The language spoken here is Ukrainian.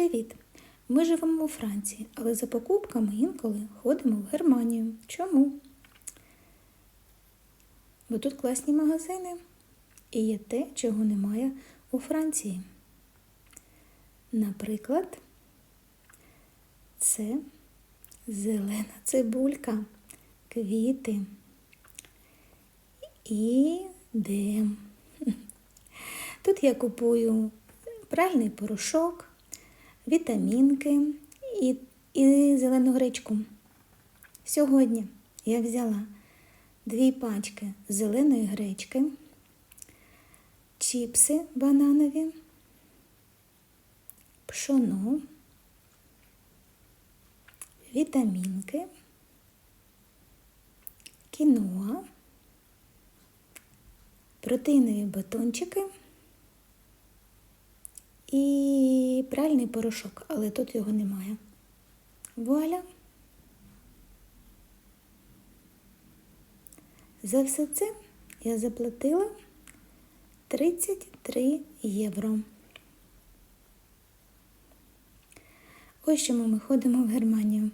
Привіт! Ми живемо у Франції, але за покупками інколи ходимо в Германію. Чому? Бо тут класні магазини і є те, чого немає у Франції. Наприклад, це зелена цибулька, квіти і дем. Тут я купую пральний порошок, вітамінки і, і зелену гречку. Сьогодні я взяла дві пачки зеленої гречки, чіпси бананові, пшоно, вітамінки, кіноа, протеїнові батончики і пральний порошок, але тут його немає. Вуаля. За все це я заплатила 33 євро. Ось чому ми ходимо в Германію.